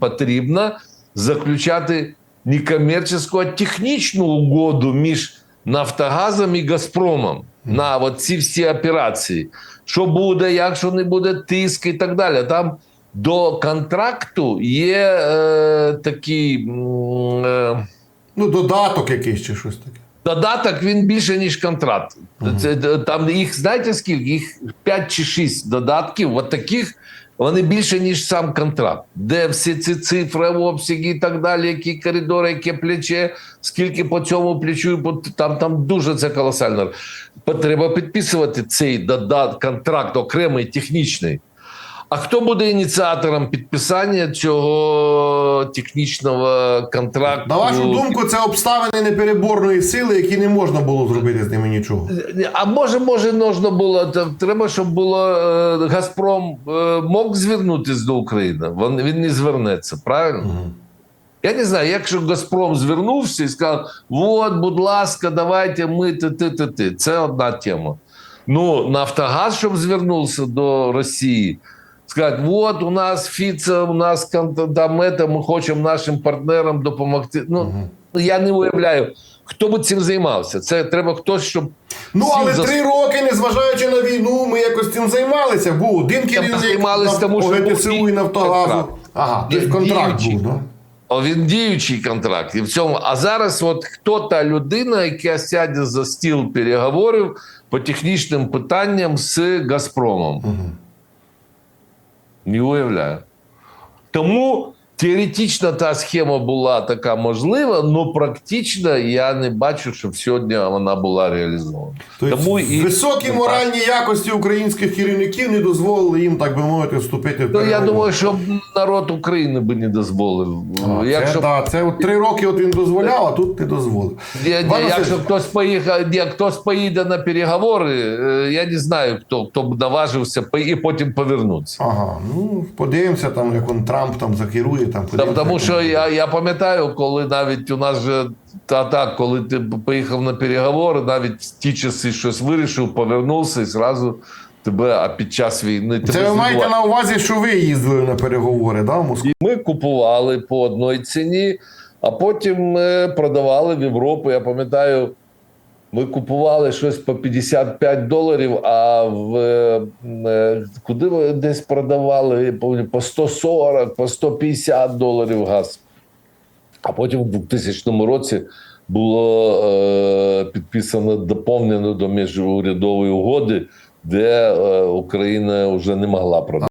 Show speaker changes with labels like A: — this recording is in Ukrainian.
A: потрібно заключати не комерційну, а технічну угоду між Нафтогазом і Газпромом на от ці всі операції. Що буде, якщо не буде тиск і так далі. Там до контракту є е, такий. Е,
B: Ну, додаток якийсь чи щось таке.
A: Додаток він більше, ніж контракт. Це, там їх, знаєте скільки? Їх 5 чи 6 додатків, от таких, вони більше, ніж сам контракт. Де всі ці цифри, обсяги і так далі, які коридори, яке плече, скільки по цьому плечу, бо там, там дуже це колосально. Треба підписувати цей додат, контракт окремий, технічний. А хто буде ініціатором підписання цього технічного контракту?
B: На вашу думку, це обставини непереборної сили, які не можна було зробити з ними нічого.
A: А може, може, можна було треба, щоб було е, Газпром е, мог звернутися до України. Він, він не звернеться, правильно? Я не знаю, якщо Газпром звернувся і сказав: от, будь ласка, давайте ми ти, ти, ти, ти. Це одна тема. Ну, Нафтогаз, щоб звернувся до Росії, сказати: от у нас Фіце, у нас кон- ми хочемо нашим партнерам допомогти. Ну, я не уявляю, хто би цим займався. Це треба хтось, щоб.
B: Ну, але
A: за
B: три роки, незважаючи на війну, ми якось цим займалися. Був один керівник
A: займались
B: на-
A: тому, що
B: ГТСУ і Нафтогазу. Ага, тобто контракт
A: Діючий.
B: був, да?
A: О, Він діючий контракт. І в цьому. А зараз, от хто та людина, яка сяде за стіл переговорів по технічним питанням з Газпромом? Не уявляю. Тому теоретично та схема була така можлива, але практично я не бачу, щоб сьогодні вона була реалізована.
B: Тобто
A: Тому і
B: високі моральні якості українських керівників не дозволили їм, так би мовити, вступити в
A: Ну, я думаю, що народ України би не дозволив.
B: А,
A: Якщо
B: Це, да, це от три роки от він дозволяв, а тут не дозволив.
A: Я,
B: Пане
A: якщо хтось поїхав, ні, хтось поїде на переговори, е, я не знаю, хто, хто б наважився і потім повернутися.
B: Ага, ну подивимося, там, як он Трамп там закерує. Там,
A: Та- Тому що я, я пам'ятаю, коли навіть у нас же та так, коли ти поїхав на переговори, навіть в ті часи щось вирішив, повернувся і зразу тебе, а під час війни тебе
B: Це ви маєте на увазі, що ви їздили на переговори, да, в Москву?
A: Ми купували по одній ціні, а потім е, продавали в Європу. Я пам'ятаю, ми купували щось по 55 доларів, а в е, куди ви десь продавали? По 140, по 150 доларів газ. А потім в 2000 році було е, підписано доповнено до міжурядової угоди, де е, Україна вже не могла продати.